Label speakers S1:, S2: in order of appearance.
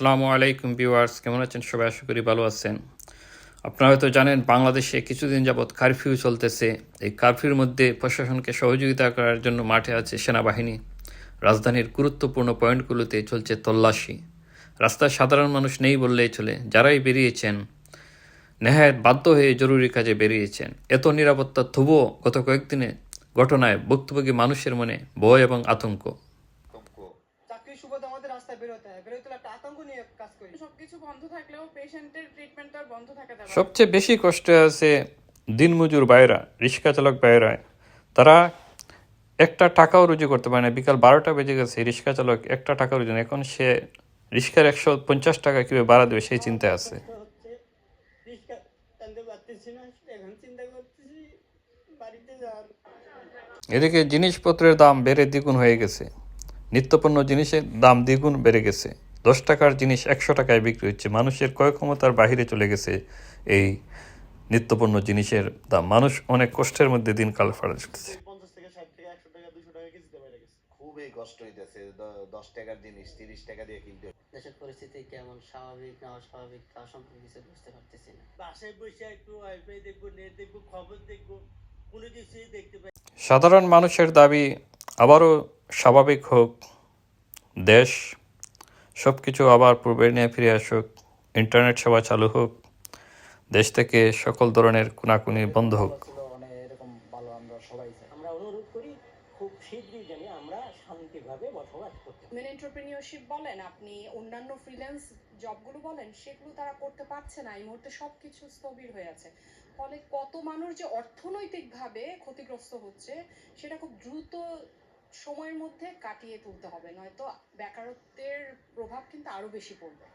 S1: আসসালামু আলাইকুম ভিউয়ার্স, কেমন আছেন? সবাই আশা করি ভালো আছেন। আপনারা হয়তো জানেন, বাংলাদেশে কিছুদিন যাবৎ কারফিউ চলতেছে। এই কারফিউর মধ্যে প্রশাসনকে সহযোগিতা করার জন্য মাঠে আছে সেনাবাহিনী। রাজধানীর গুরুত্বপূর্ণ পয়েন্টগুলোতে চলছে তল্লাশি। রাস্তায় সাধারণ মানুষ নেই বললেই চলে, যারাই বেরিয়েছেন, নেহায়ত বাধ্য হয়ে জরুরি কাজে বেরিয়েছেন। এত নিরাপত্তা, তবুও গত কয়েকদিনে ঘটনায় ভুক্তভোগী মানুষের মনে ভয় এবং আতঙ্ক।
S2: সুবাদে আমাদের রাস্তায় বেরোতে হয়। বেরোতে হলে একটা আতঙ্ক নিয়ে কাজ করি।
S3: সবকিছু বন্ধ থাকলেও পেশেন্টের ট্রিটমেন্ট আর বন্ধ থাকা যাবে
S1: সবচেয়ে বেশি কষ্টে আছে দিনমজুর বাইরা রিক্সা চালক বাইরা তারা একটা টাকাও রুজু করতে পারে না। বিকাল বারোটা বেজে গেছে রিক্সা চালক একটা টাকা রুজু না। এখন সে রিক্সার একশো পঞ্চাশ টাকা কীভাবে বাড়া দেবে সেই চিন্তায় আছে।
S2: চিন্তা করতেছি বাড়িতে যাওয়ার।
S1: এদিকে জিনিসপত্রের দাম বেড়ে দ্বিগুণ হয়ে গেছে। নিত্যপণ্য জিনিসের দাম দ্বিগুণ বেড়ে গেছে। দশ টাকার জিনিস একশো টাকায় বিক্রি হচ্ছে। মানুষের ক্রয় ক্ষমতার বাহিরে চলে গেছে এই নিত্যপণ্য জিনিসের দাম। মানুষ অনেক কষ্টের মধ্যে দিনকাল
S2: কেজিতে বেড়ে গেছে।
S4: খুবই কষ্ট হইতেছে। দশ টাকার জিনিস তিরিশ টাকা দিয়ে কিনতে
S5: দেশের পরিস্থিতি কেমন? স্বাভাবিক না অস্বাভাবিক তা সম্পর্কে কিছু বুঝতে পারতেছি না।
S2: বাসায় বসে একটু ওয়াইফাই দেখব নেট দেখব খবর দেখব কোনো কিছুই দেখতে পাই
S1: সাধারণ মানুষের দাবি আবারও স্বাভাবিক হোক দেশ সব কিছু আবার পূর্বের নিয়ে ফিরে আসুক ইন্টারনেট সেবা চালু হোক দেশ থেকে সকল ধরনের কুনাকুনি বন্ধ হোক।
S6: এরকম ভালো আমরা সবাই আমরা অনুরোধ করি খুব শীঘ্রই আমরা শান্তিভাবে বসবাস করতে পারি।
S3: মেন এন্টারপ্রেনিয়রশিপ বলেন আপনি অন্যান্য ফ্রিল্যান্স জবগুলো বলেন সেগুলো তারা করতে পারছে না। এই মুহূর্তে সবকিছু স্থবির হয়ে আছে। ফলে কত মানুষ যে অর্থনৈতিকভাবে ক্ষতিগ্রস্ত হচ্ছে সেটা খুব দ্রুত সময়ের মধ্যে কাটিয়ে তুলতে হবে নয়তো বেকারত্বের প্রভাব কিন্তু আরও বেশি পড়বে।